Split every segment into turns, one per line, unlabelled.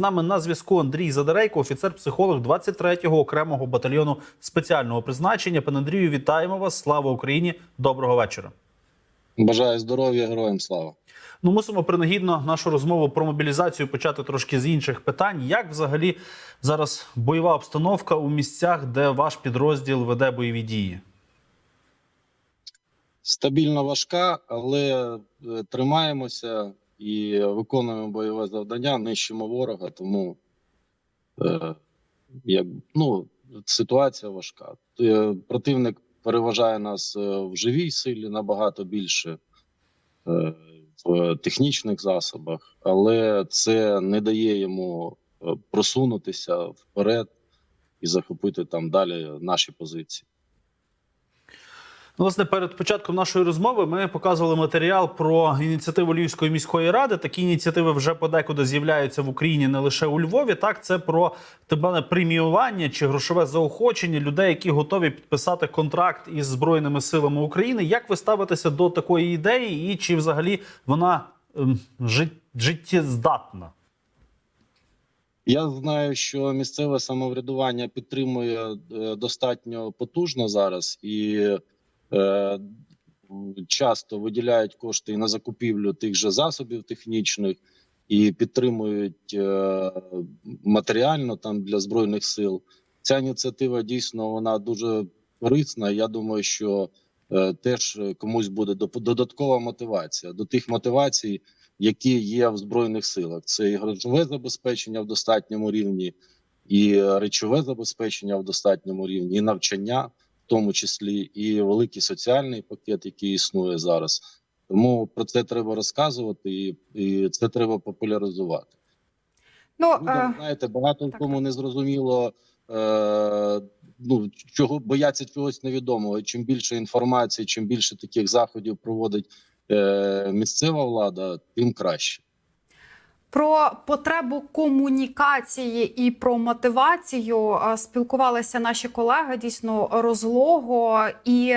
нами на зв'язку Андрій Задерейко, офіцер-психолог 23-го окремого батальйону спеціального призначення. Пане Андрію, вітаємо вас! Слава Україні! Доброго вечора.
Бажаю здоров'я, героям слава.
Ну, мусимо принагідно нашу розмову про мобілізацію почати трошки з інших питань. Як взагалі зараз бойова обстановка у місцях, де ваш підрозділ веде бойові дії?
Стабільно важка, але е, тримаємося і виконуємо бойове завдання, нищимо ворога, тому е, як, ну, ситуація важка. Е, Противник переважає нас е, в живій силі набагато більше е, в технічних засобах, але це не дає йому е, просунутися вперед і захопити там далі наші позиції.
Ну, Власне, перед початком нашої розмови ми показували матеріал про ініціативу Львівської міської ради. Такі ініціативи вже подекуди з'являються в Україні не лише у Львові. Так, це про тебе преміювання чи грошове заохочення людей, які готові підписати контракт із збройними силами України. Як ви ставитеся до такої ідеї, і чи взагалі вона ем, жит- життєздатна?
Я знаю, що місцеве самоврядування підтримує е, достатньо потужно зараз і часто виділяють кошти і на закупівлю тих же засобів технічних і підтримують е, матеріально там для збройних сил. Ця ініціатива дійсно вона дуже корисна. Я думаю, що е, теж комусь буде додаткова мотивація до тих мотивацій, які є в збройних силах. Це і грошове забезпечення в достатньому рівні, і речове забезпечення в достатньому рівні, і навчання, тому числі, і великий соціальний пакет, який існує зараз. Тому про це треба розказувати, і, і це треба популяризувати.
Ну,
Людям,
е,
знаєте, багато в
так,
тому не зрозуміло. Е, ну чого бояться чогось невідомого. Чим більше інформації, чим більше таких заходів проводить е, місцева влада, тим краще.
Про потребу комунікації і про мотивацію е, спілкувалися наші колеги дійсно розлого і.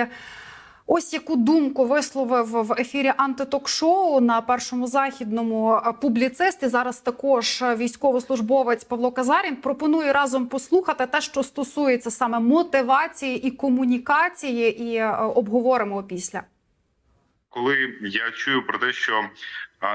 Ось яку думку висловив в ефірі антиток-шоу на першому західному е, публіцист і зараз також військовослужбовець Павло Казарін. Пропоную разом послухати те, що стосується саме мотивації і комунікації, і е, обговоримо після.
коли я чую про те, що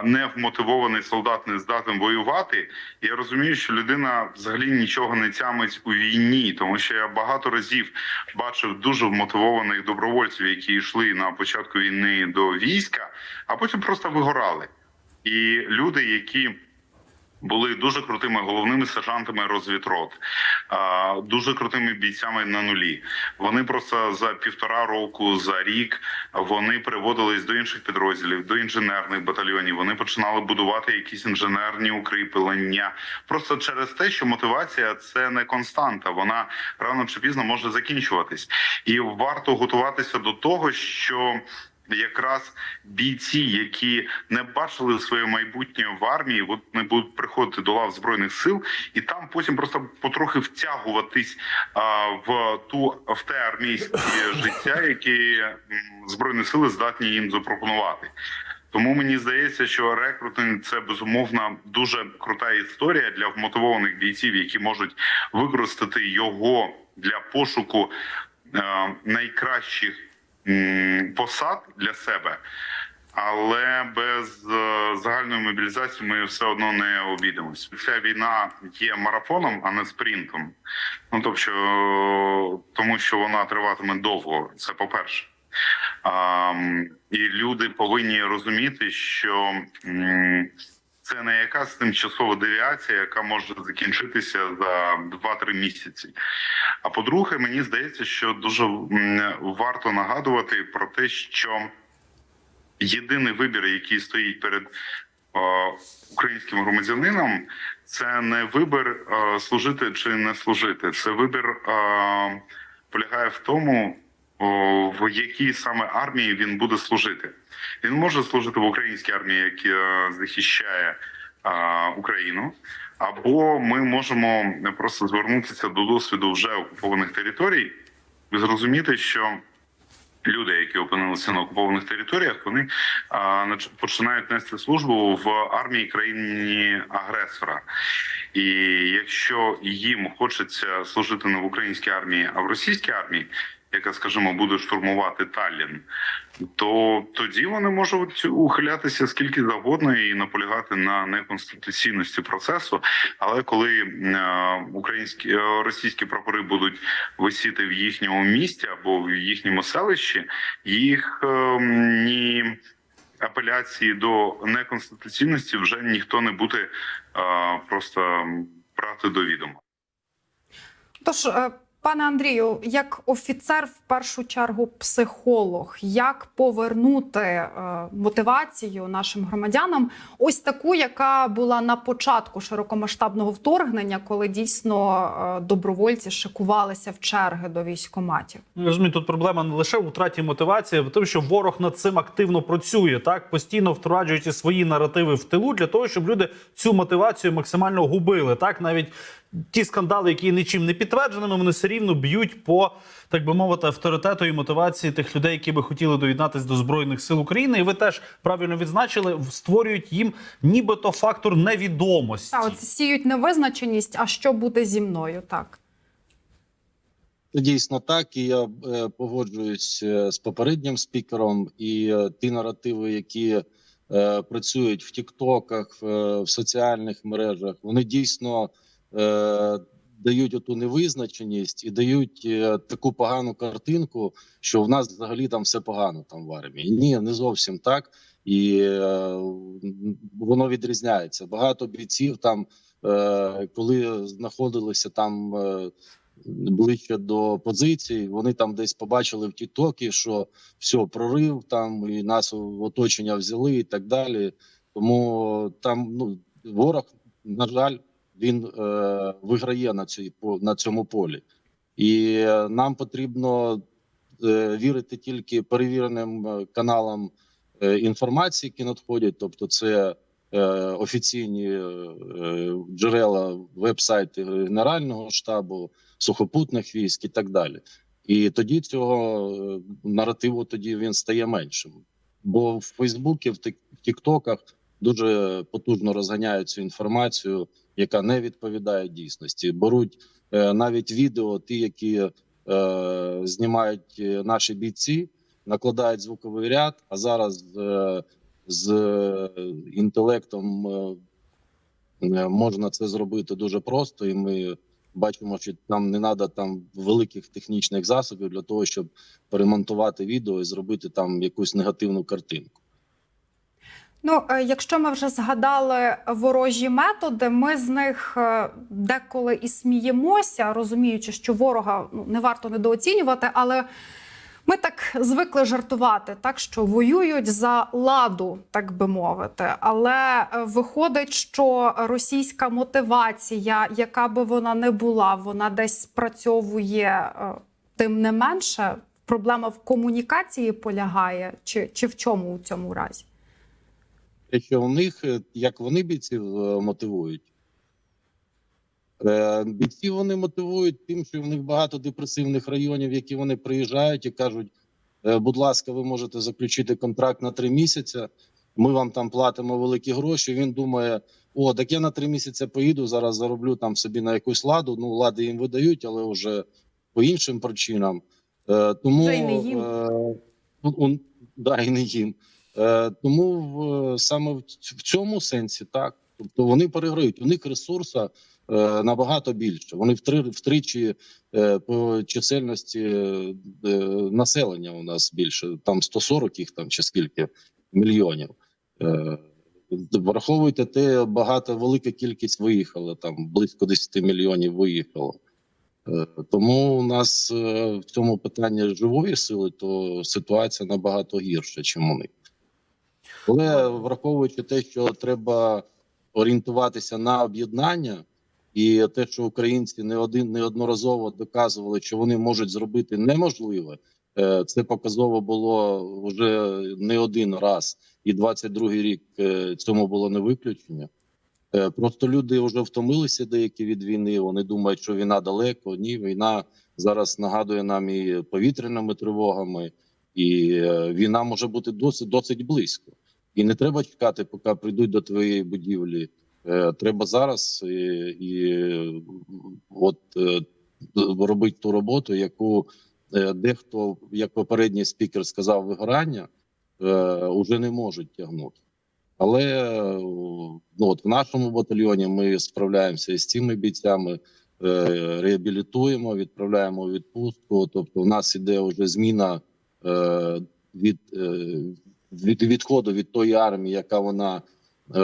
невмотивований солдат не здатен воювати, я розумію, що людина взагалі нічого не тямить у війні, тому що я багато разів бачив дуже вмотивованих добровольців, які йшли на початку війни до війська, а потім просто вигорали. І люди, які були дуже крутими головними сержантами розвітрот, дуже крутими бійцями на нулі. Вони просто за півтора року, за рік вони переводились до інших підрозділів, до інженерних батальйонів. Вони починали будувати якісь інженерні укріплення. Просто через те, що мотивація це не константа. Вона рано чи пізно може закінчуватись, і варто готуватися до того, що якраз бійці, які не бачили своє майбутнє в армії, вони будуть приходити до лав збройних сил, і там потім просто потрохи втягуватись а, в ту в те армійське життя, яке збройні сили здатні їм запропонувати. Тому мені здається, що рекрутинг це безумовно дуже крута історія для вмотивованих бійців, які можуть використати його для пошуку е, найкращих посад для себе. Але без е, загальної мобілізації ми все одно не обійдемось. Ця війна є марафоном, а не спринтом. Ну тобто, тому що вона триватиме довго. Це по перше. І люди повинні розуміти, що це не якась тимчасова девіація, яка може закінчитися за 2-3 місяці. А по-друге, мені здається, що дуже варто нагадувати про те, що єдиний вибір, який стоїть перед українським громадянином, це не вибір служити чи не служити. Це вибір полягає в тому, в якій саме армії він буде служити. Він може служити в українській армії, яка захищає е, Україну. Або ми можемо просто звернутися до досвіду вже окупованих територій і зрозуміти, що люди, які опинилися на окупованих територіях, вони а, починають нести службу в армії країні агресора. І якщо їм хочеться служити не в українській армії, а в російській армії, яка, скажімо, буде штурмувати Таллін, то тоді вони можуть ухилятися скільки завгодно і наполягати на неконституційності процесу. Але коли е, українські е, російські прапори будуть висіти в їхньому місті або в їхньому селищі, їх е, ні апеляції до неконституційності вже ніхто не буде е, просто брати до відома.
Тож, пане Андрію, як офіцер, в першу чергу, психолог, як повернути е, мотивацію нашим громадянам, ось таку, яка була на початку широкомасштабного вторгнення, коли дійсно е, добровольці шикувалися в черги до військоматів?
Ну, розумію, тут проблема не лише в втраті мотивації, а в тому, що ворог над цим активно працює, так постійно втраджуючи свої наративи в тилу для того, щоб люди цю мотивацію максимально губили. Так навіть ті скандали, які нічим не підтвердженими, вони все рівно б'ють по так би мовити авторитету і мотивації тих людей, які би хотіли доєднатися до збройних сил України. І ви теж правильно відзначили, створюють їм нібито фактор невідомості.
Та от сіють невизначеність, а що буде зі мною? Так.
Це дійсно так, і я е, погоджуюсь е, з попереднім спікером. І е, ті наративи, які е, працюють в Тіктоках, в соціальних мережах, вони дійсно е, дають оту невизначеність і дають е, таку погану картинку, що в нас взагалі там все погано там в армії. Ні, не зовсім так. І е, воно відрізняється. Багато бійців там, е, коли знаходилися там. Е, ближче до позицій. Вони там десь побачили в Тіктокі, що все, прорив там і нас в оточення взяли, і так далі. Тому там ну ворог, на жаль, він е, виграє на цій на цьому полі, і нам потрібно е, вірити тільки перевіреним е, каналам е, інформації, які надходять, тобто це. е, Офіційні е, джерела веб-сайти Генерального штабу, сухопутних військ і так далі. І тоді цього е, наративу тоді він стає меншим. Бо в Фейсбуці, в Тіктоках дуже потужно розганяють цю інформацію, яка не відповідає дійсності. Беруть е, навіть відео, ті, які е, знімають е, наші бійці, накладають звуковий ряд. А зараз е, з е, інтелектом е, можна це зробити дуже просто, і ми бачимо, що там не треба там великих технічних засобів для того, щоб перемонтувати відео і зробити там якусь негативну картинку.
Ну, е, якщо ми вже згадали ворожі методи, ми з них е, деколи і сміємося, розуміючи, що ворога ну, не варто недооцінювати, але ми так звикли жартувати, так що воюють за ладу, так би мовити. Але е, виходить, що російська мотивація, яка би вона не була, вона десь спрацьовує тим не менше. Проблема в комунікації полягає, чи, чи в чому у цьому разі?
Те, що у них, е, як вони бійців е, мотивують. Е, Бійців вони мотивують тим, що в них багато депресивних районів, які вони приїжджають і кажуть: будь ласка, ви можете заключити контракт на три місяці. Ми вам там платимо великі гроші. Він думає: о, так я на три місяці поїду. Зараз зароблю там собі на якусь ладу. Ну, лади їм видають, але вже по іншим причинам. Тому
Вже й не їм.
е, он- да, і не їм. Е, тому саме в, цьому сенсі так. Тобто вони переграють. У них ресурсу е, набагато більше. Вони втри, втричі е, по чисельності населення у нас більше. Там 140 їх там чи скільки мільйонів. Враховуйте те, багато велика кількість виїхала. Там близько 10 мільйонів виїхало. Тому у нас в цьому питанні живої сили, то ситуація набагато гірша, ніж у них. Але враховуючи те, що треба орієнтуватися на об'єднання, і те, що українці не один неодноразово доказували, що вони можуть зробити неможливе, е, це показово було вже не один раз, і 22-й рік е, цьому було не виключення. Е, Просто люди вже втомилися деякі від війни. Вони думають, що війна далеко. Ні, війна зараз нагадує нам і повітряними тривогами, і війна може бути досить досить близько. І не треба чекати, поки прийдуть до твоєї будівлі Е, Треба зараз і, і от е, робити ту роботу, яку е, дехто, як попередній спікер сказав, вигорання е, уже не можуть тягнути. Але е, ну, от в нашому батальйоні ми справляємося із цими бійцями, е, реабілітуємо, відправляємо відпустку. Тобто, в нас іде вже зміна е, від, е, від відходу від тої армії, яка вона е,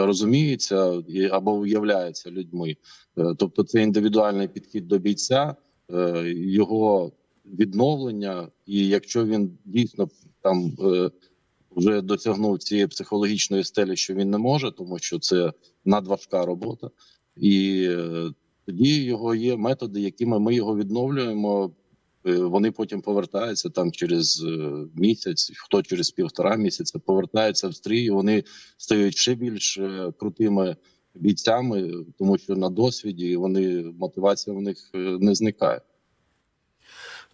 розуміється або уявляється людьми. Е, Тобто, це індивідуальний підхід до бійця, е, його відновлення, і якщо він дійсно там вже досягнув цієї психологічної стелі, що він не може, тому що це надважка робота, і тоді його є методи, якими ми його відновлюємо. Е, Вони потім повертаються там через е, місяць, хто через півтора місяця повертаються в стрій. Вони стають ще більш е, крутими бійцями, тому що на досвіді вони мотивація в них не зникає.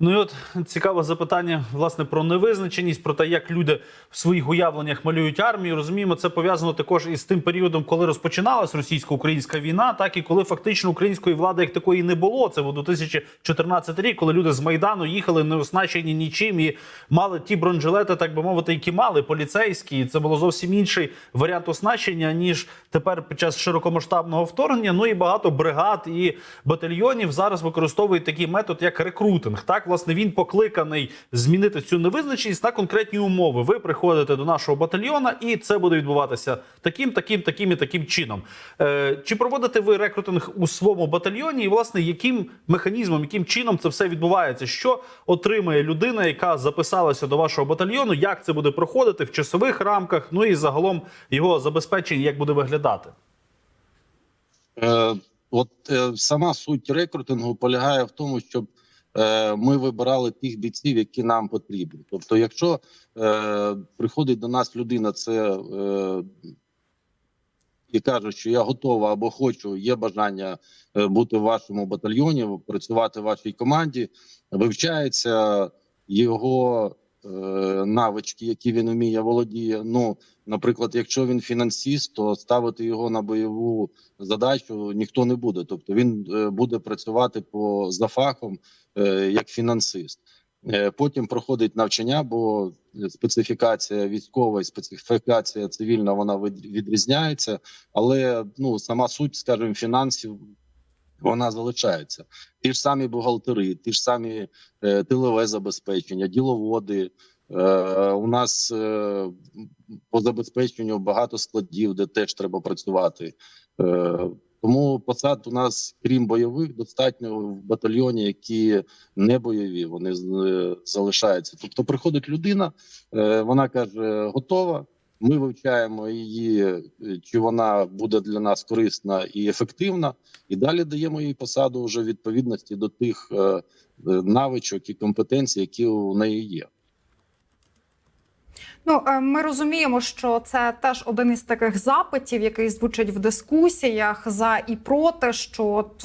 Ну і от цікаве запитання власне про невизначеність, про те, як люди в своїх уявленнях малюють армію. Розуміємо, це пов'язано також із тим періодом, коли розпочиналась російсько-українська війна, так і коли фактично української влади як такої не було. Це був 2014 рік, коли люди з майдану їхали не оснащені нічим і мали ті бронежилети, так би мовити, які мали поліцейські. І це було зовсім інший варіант оснащення ніж тепер під час широкомасштабного вторгнення. Ну і багато бригад і батальйонів зараз використовують такий метод, як рекрутинг. Так, власне, він покликаний змінити цю невизначеність на конкретні умови. Ви приходите до нашого батальйона, і це буде відбуватися таким, таким, таким і таким чином. Е, чи проводите ви рекрутинг у своєму батальйоні? І власне, яким механізмом, яким чином це все відбувається? Що отримає людина, яка записалася до вашого батальйону? Як це буде проходити в часових рамках? Ну і загалом його забезпечення, як буде виглядати?
Е, от е, сама суть рекрутингу полягає в тому, щоб ми вибирали тих бійців, які нам потрібні. Тобто, якщо е, приходить до нас людина, це е, і каже, що я готова або хочу, є бажання е, бути в вашому батальйоні, працювати в вашій команді, вивчається його е, навички, які він вміє володіє. Ну, наприклад, якщо він фінансіст, то ставити його на бойову задачу ніхто не буде. Тобто він е, буде працювати по за фахом е, як фінансист. Е, Потім проходить навчання, бо специфікація військова і специфікація цивільна вона від- відрізняється, але ну сама суть, скажімо, фінансів вона залишається. Ті ж самі бухгалтери, ті ж самі е, тилове забезпечення, діловоди. Е, у нас е, по забезпеченню багато складів, де теж треба працювати. Е, тому посад у нас, крім бойових, достатньо в батальйоні, які не бойові, вони залишаються. Тобто приходить людина, вона каже, готова. Ми вивчаємо її, е, чи вона буде для нас корисна і ефективна, і далі даємо їй посаду вже відповідності до тих е, е, навичок і компетенцій, які у неї є.
Ну, е, ми розуміємо, що це теж один із таких запитів, який звучить в дискусіях за і проти, що от,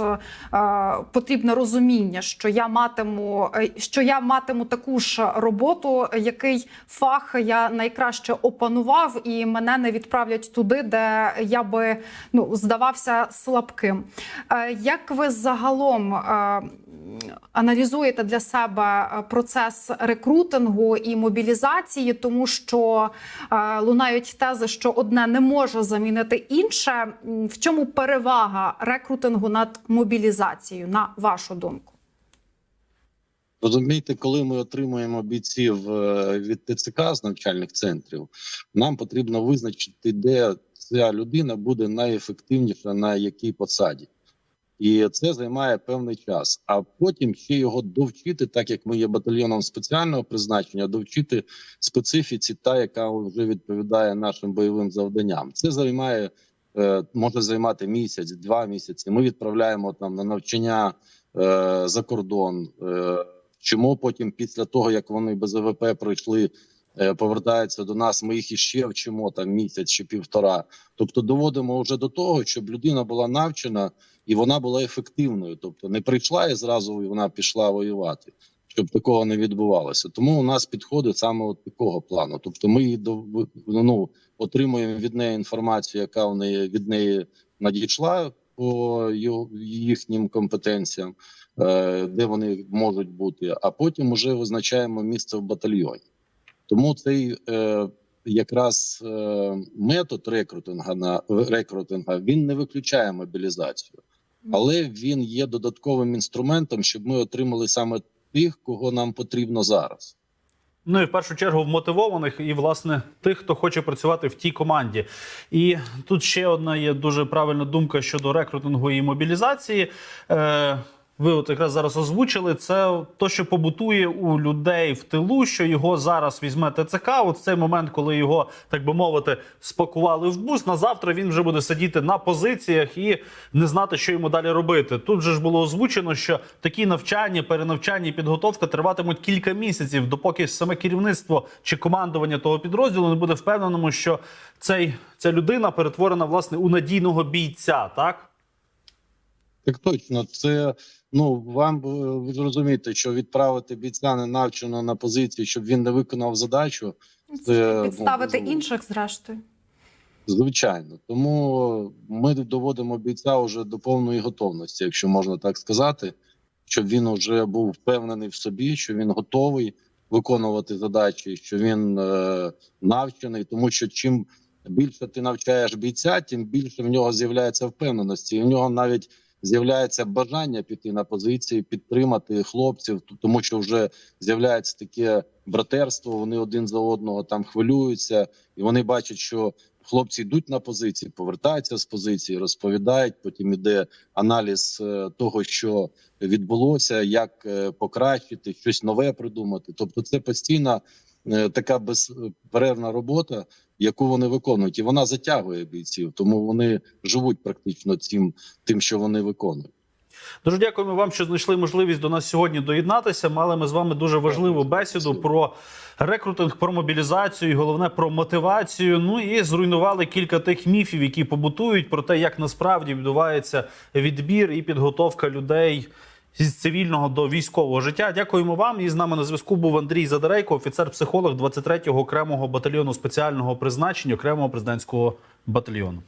е, потрібне розуміння, що я матиму, е, що я матиму таку ж роботу, який фах я найкраще опанував, і мене не відправлять туди, де я би ну здавався слабким. Е, як ви загалом? Е, аналізуєте для себе е, процес рекрутингу і мобілізації, тому що е, лунають тези, що одне не може замінити інше. В чому перевага рекрутингу над мобілізацією, на вашу думку?
Розумієте, коли ми отримуємо бійців е, від ТЦК з навчальних центрів, нам потрібно визначити, де ця людина буде найефективніша на якій посаді. І це займає певний час. А потім ще його довчити, так як ми є батальйоном спеціального призначення, довчити специфіці, та яка вже відповідає нашим бойовим завданням. Це займає е, може займати місяць, два місяці. Ми відправляємо там на навчання е, за кордон. Е, Чому потім, після того як вони без АВП пройшли, повертаються до нас, ми їх іще вчимо там місяць чи півтора. Тобто доводимо вже до того, щоб людина була навчена і вона була ефективною. Тобто не прийшла і зразу вона пішла воювати, щоб такого не відбувалося. Тому у нас підходить саме от такого плану. Тобто, ми ну, отримуємо від неї інформацію, яка у неї від неї надійшла по їхнім компетенціям, е, де вони можуть бути, а потім уже визначаємо місце в батальйоні. Тому цей е, якраз е, метод рекрутинга на рекрутинга він не виключає мобілізацію, але він є додатковим інструментом, щоб ми отримали саме тих, кого нам потрібно зараз.
Ну і в першу чергу вмотивованих і власне тих, хто хоче працювати в тій команді. І тут ще одна є дуже правильна думка щодо рекрутингу і мобілізації. Е, ви от якраз зараз озвучили це то, що побутує у людей в тилу, що його зараз візьме ТЦК. От в цей момент, коли його так би мовити, спакували в бус. На завтра він вже буде сидіти на позиціях і не знати, що йому далі робити. Тут же ж було озвучено, що такі навчання, перенавчання і підготовка триватимуть кілька місяців, допоки саме керівництво чи командування того підрозділу не буде впевненому, що цей ця людина перетворена власне у надійного бійця. Так
Так точно, це ну вам е, ви ж розумієте, що відправити бійця ненавченого на позиції, щоб він не виконав задачу, Це,
Підставити
ну,
інших, зрештою.
звичайно. Тому ми доводимо бійця вже до повної готовності, якщо можна так сказати, щоб він вже був впевнений в собі, що він готовий виконувати задачі, що він е, навчений, тому що чим більше ти навчаєш бійця, тим більше в нього з'являється впевненості, і в нього навіть з'являється бажання піти на позиції, підтримати хлопців, тому що вже з'являється таке братерство. Вони один за одного там хвилюються, і вони бачать, що хлопці йдуть на позиції, повертаються з позиції, розповідають. Потім іде аналіз е, того, що відбулося, як е, покращити щось нове придумати. Тобто, це постійна така безперервна робота, яку вони виконують, і вона затягує бійців, тому вони живуть практично цим, тим, що вони виконують.
Дуже дякуємо вам, що знайшли можливість до нас сьогодні доєднатися. Мали ми з вами дуже важливу бесіду про рекрутинг, про мобілізацію, і головне про мотивацію. Ну і зруйнували кілька тих міфів, які побутують про те, як насправді відбувається відбір і підготовка людей. З цивільного до військового життя. Дякуємо вам. І з нами на зв'язку був Андрій Задарейко, офіцер-психолог 23-го окремого батальйону спеціального призначення окремого президентського батальйону.